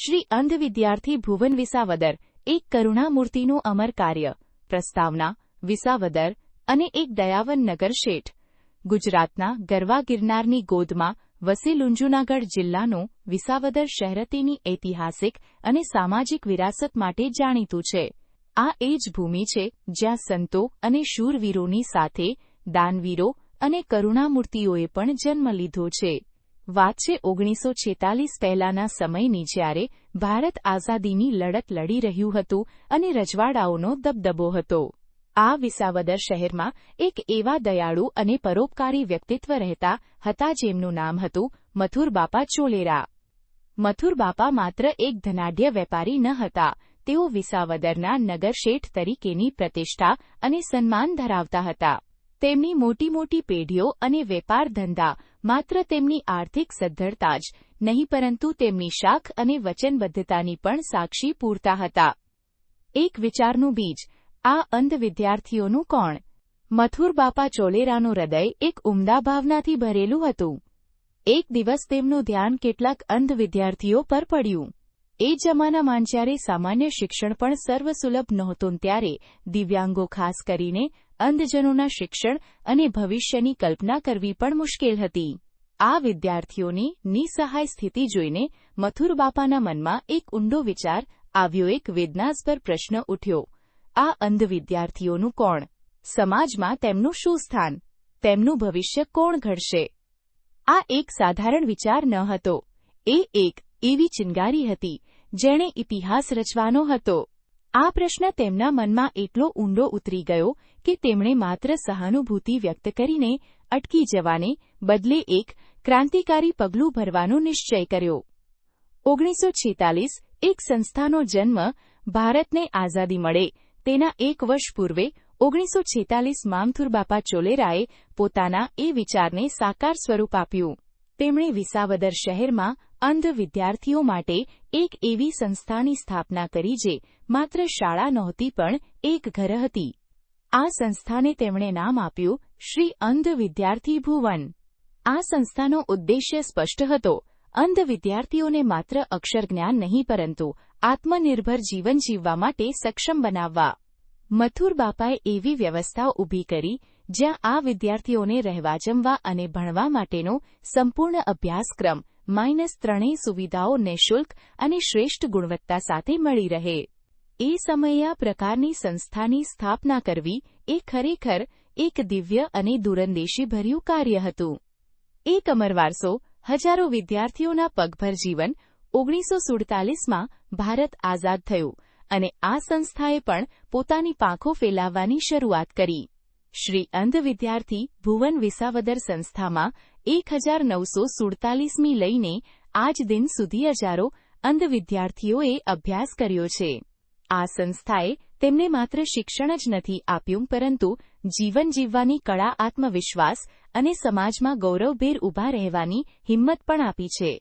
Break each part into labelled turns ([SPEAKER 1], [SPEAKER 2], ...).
[SPEAKER 1] શ્રી અંધ વિદ્યાર્થી ભુવન વિસાવદર, એક કરુણામૂર્તિનું અમર કાર્ય, પ્રસ્તાવના, વિસાવદર અને એક દયાવન નગર શેઠ. ગુજરાતના ગરવા ગિરનારની ગોદમાં વસેલું જૂનાગઢ જિલ્લાનું વિસાવદર શહેરતીની ઐતિહાસિક અને સામાજિક વિરાસત માટે જાણીતું છે. આ એ જ ભૂમિ છે જ્યાં સંતો અને શૂરવીરોની સાથે દાનવીરો અને કરુણામૂર્તિઓએ પણ જન્મ લીધો છે. વાત છે ઓગણીસો છેતાલીસ પહેલાના સમયની જ્યારે ભારત આઝાદીની લડત લડી રહ્યું હતું અને રજવાડાઓનો દબદબો હતો. આ વિસાવદર શહેરમાં એક એવા દયાળુ અને પરોપકારી વ્યક્તિત્વ રહેતા હતા જેમનું નામ હતું મથુર બાપા ચોલેરા. મથુર બાપા માત્ર એક ધનાઢ્ય વેપારી ન હતા, તેઓ વિસાવદરના નગર શેઠ તરીકેની પ્રતિષ્ઠા અને સન્માન ધરાવતા હતા. તેમની મોટી મોટી પેઢીઓ અને વેપાર ધંધા માત્ર તેમની આર્થિક સદ્ધરતા જ નહીં, પરંતુ તેમની શાખ અને વચનબદ્ધતાની પણ સાક્ષી પૂરતા હતા. એક વિચારનું બીજ, આ અંધ વિદ્યાર્થીઓનું કોણ? મથુર બાપા ચોલેરાનું હૃદય એક ઉમદા ભાવનાથી ભરેલું હતું. એક દિવસ તેમનું ધ્યાન કેટલાક અંધ વિદ્યાર્થીઓ પર પડ્યું. એ જમાનામાં જ્યારે સામાન્ય શિક્ષણ પણ સર્વસુલભ નહોતું, ત્યારે દિવ્યાંગો ખાસ કરીને અંધજનોના શિક્ષણ અને ભવિષ્યની કલ્પના કરવી પણ મુશ્કેલ હતી. આ વિદ્યાર્થીઓની નિસહાય સ્થિતિ જોઈને મથુર બાપાના મનમાં એક ઊંડો વિચાર આવ્યો. એક વેદનાસ્પર પ્રશ્ન ઉઠ્યો. આ અંધ વિદ્યાર્થીઓનું કોણ? સમાજમાં તેમનું શું સ્થાન? તેમનું ભવિષ્ય કોણ ઘડશે? આ એક સાધારણ વિચાર ન હતો. એ એક એવી ચિનગારી હતી જેણે ઇતિહાસ રચવાનો હતો. આ પ્રશ્ન તેમના મનમાં એટલો ઊંડો ઉતરી ગયો કે તેમણે માત્ર સહાનુભૂતિ વ્યક્ત કરીને અટકી જવાને બદલે એક ક્રાંતિકારી પગલું ભરવાનો નિશ્ચય કર્યો. ઓગણીસો છેતાલીસ એક સંસ્થાનો જન્મ ભારતને આઝાદી મળે. તેના એક વર્ષ પૂર્વે ઓગણીસો છેતાલીસ મામથુરબાપા ચોલેરાએ પોતાના એ વિચારને સાકાર સ્વરૂપ આપ્યું. તેમણે વિસાવદર શહેરમાં અંધ વિદ્યાર્થીઓ માટે એક એવી સંસ્થાની સ્થાપના કરી જે માત્ર શાળા નહોતી પણ એક ઘર હતી. આ સંસ્થાને તેમણે નામ આપ્યું શ્રી અંધ વિદ્યાર્થી ભુવન. આ સંસ્થાનો ઉદ્દેશ્ય સ્પષ્ટ હતો. અંધ વિદ્યાર્થીઓને માત્ર અક્ષર જ્ઞાન નહીં પરંતુ આત્મનિર્ભર જીવન જીવવા માટે સક્ષમ બનાવવા. મથુર બાપાએ એવી વ્યવસ્થા ઊભી કરી, જ્યાં આ વિદ્યાર્થીઓને રહેવા જમવા અને ભણવા માટેનો સંપૂર્ણ અભ્યાસક્રમ માઇનસ ત્રણેય સુવિધાઓ નિઃશુલ્ક અને શ્રેષ્ઠ ગુણવત્તા સાથે મળી રહે. એ સમયે આ પ્રકારની સંસ્થાની સ્થાપના કરવી એ ખરેખર એક દિવ્ય અને દૂરંદેશીભર્યું કાર્ય હતું. એક અમર વારસો હજારો વિદ્યાર્થીઓના પગભર જીવન ઓગણીસો સુડતાલીસમાં ભારત આઝાદ થયું અને આ સંસ્થાએ પણ પોતાની પાંખો ફેલાવવાની શરૂઆત કરી. શ્રી અંધ વિદ્યાર્થી ભુવન વિસાવદર સંસ્થામાં એક હજાર નવસો સુડતાલીસમી લઈને આજ દિન સુધી હજારો અંધ વિદ્યાર્થીઓએ અભ્યાસ કર્યો છે. આ સંસ્થાએ તેમને માત્ર શિક્ષણ જ નથી આપ્યું, પરંતુ જીવન જીવવાની કળા, આત્મવિશ્વાસ અને સમાજમાં ગૌરવભેર ઊભા રહેવાની હિંમત પણ આપી છે.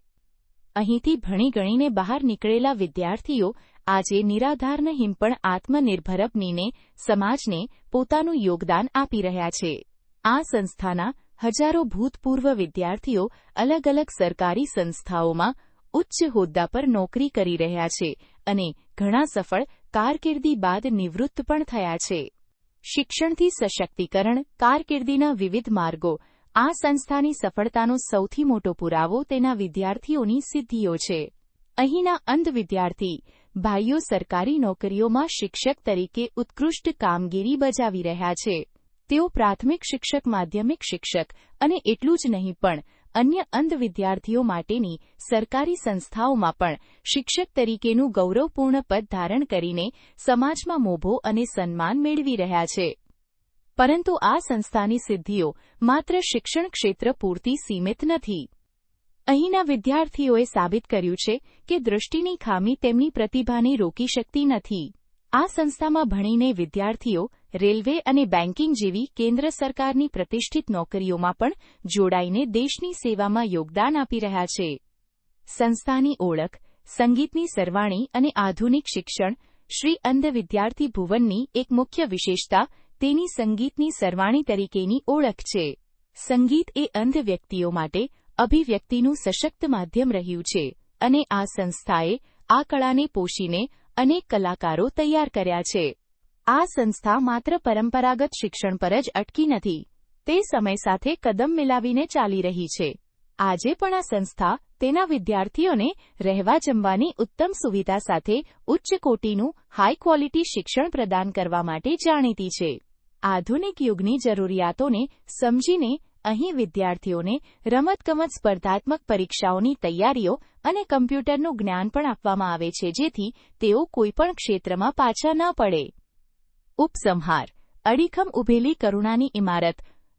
[SPEAKER 1] અહીંથી ભણી ગણીને બહાર નીકળેલા વિદ્યાર્થીઓ આજે નિરાધારન હિંપણ આત્મનિર્ભર બનીને સમાજને પોતાનું યોગદાન આપી રહ્યા છે. આ સંસ્થાના હજારો ભૂતપૂર્વ વિદ્યાર્થીઓ અલગ અલગ સરકારી સંસ્થાઓમાં ઉચ્ચ હોદ્દા પર નોકરી કરી રહ્યા છે અને ઘણા સફળ કારકિર્દી બાદ નિવૃત્ત પણ થયા છે. શિક્ષણથી સશક્તિકરણ, કારકિર્દીના વિવિધ માર્ગો, આ સંસ્થાની સફળતાનો સૌથી મોટો પુરાવો તેના વિદ્યાર્થીઓની સિદ્ધિઓ છે. અહીંના અંધ વિદ્યાર્થી, ભાઈઓ સરકારી નોકરીઓમાં શિક્ષક તરીકે ઉત્કૃષ્ટ કામગીરી બજાવી રહ્યા છે. તેઓ પ્રાથમિક શિક્ષક, માધ્યમિક શિક્ષક અને એટલું જ નહીં પણ અન્ય અંધ વિદ્યાર્થીઓ માટેની સરકારી સંસ્થાઓમાં પણ શિક્ષક તરીકેનું ગૌરવપૂર્ણ પદ ધારણ કરીને સમાજમાં મોભો અને સન્માન મેળવી રહ્યા છે. પરંતુ આ સંસ્થાની સિદ્ધિઓ માત્ર શિક્ષણ ક્ષેત્ર પૂરતી સીમિત નથી. અહીંના વિદ્યાર્થીઓએ સાબિત કર્યું છે કે દૃષ્ટિની ખામી તેમની પ્રતિભાને રોકી શકતી નથી. આ સંસ્થામાં ભણીને વિદ્યાર્થીઓ રેલવે અને બેન્કિંગ જેવી કેન્દ્ર સરકારની પ્રતિષ્ઠિત નોકરીઓમાં પણ જોડાઈને દેશની સેવામાં યોગદાન આપી રહ્યા છે. સંસ્થાની ઓળખ, સંગીતની સરવાણી અને આધુનિક શિક્ષણ શ્રી અંધ વિદ્યાર્થી ભુવનની એક મુખ્ય વિશેષતા તેની સંગીતની સરવાણી તરીકેની ઓળખ છે. સંગીત એ અંધ વ્યક્તિઓ માટે અભિવ્યક્તિનું સશક્ત માધ્યમ રહ્યું છે અને આ સંસ્થાએ આ કળાને પોષીને અનેક કલાકારો તૈયાર કર્યા છે. આ સંસ્થા માત્ર પરંપરાગત શિક્ષણ પર જ અટકી નથી. તે સમય સાથે કદમ મિલાવીને ચાલી રહી છે. આજે પણ આ સંસ્થા તેના વિદ્યાર્થીઓને રહેવા જમવાની ઉત્તમ સુવિધા સાથે ઉચ્ચ કોટીનું હાઈ ક્વોલિટી શિક્ષણ પ્રદાન કરવા માટે જાણીતી છે. આધુનિક યુગની જરૂરિયાતોને સમજીને અહીં વિદ્યાર્થીઓને રમતગમત સ્પર્ધાત્મક પરીક્ષાઓની તૈયારીઓ અને કમ્પ્યુટરનું જ્ઞાન પણ આપવામાં આવે છે, જેથી તેઓ કોઈપણ ક્ષેત્રમાં પાછા ન પડે. ઉપસંહાર. અડીખમ ઉભેલી કરુણાની ઇમારત.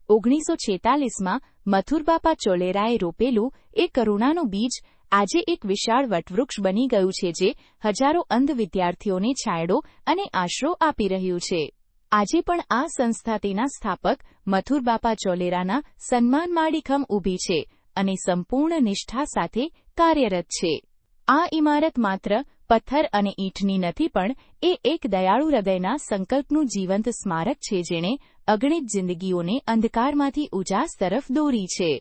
[SPEAKER 1] ઓગણીસો છેતાલીસમાં મથુરબાપા ચોલેરાએ રોપેલું એ કરુણાનું બીજ આજે એક વિશાળ વટવૃક્ષ બની ગયું છે, જે હજારો અંધ વિદ્યાર્થીઓને છાંયડો અને આશરો આપી રહ્યું છે. આજે પણ આ સંસ્થા તેના સ્થાપક મથુરબાપા ચોલેરાના સન્માન માડીખમ ઊભી છે અને સંપૂર્ણ નિષ્ઠા સાથે કાર્યરત છે. આ ઇમારત માત્ર પથ્થર અને ઈંટની નથી પણ એ એક દયાળુ હૃદયના સંકલ્પનું જીવંત સ્મારક છે જેણે અગણિત જિંદગીઓને અંધકારમાંથી ઉજાસ તરફ દોરી છે.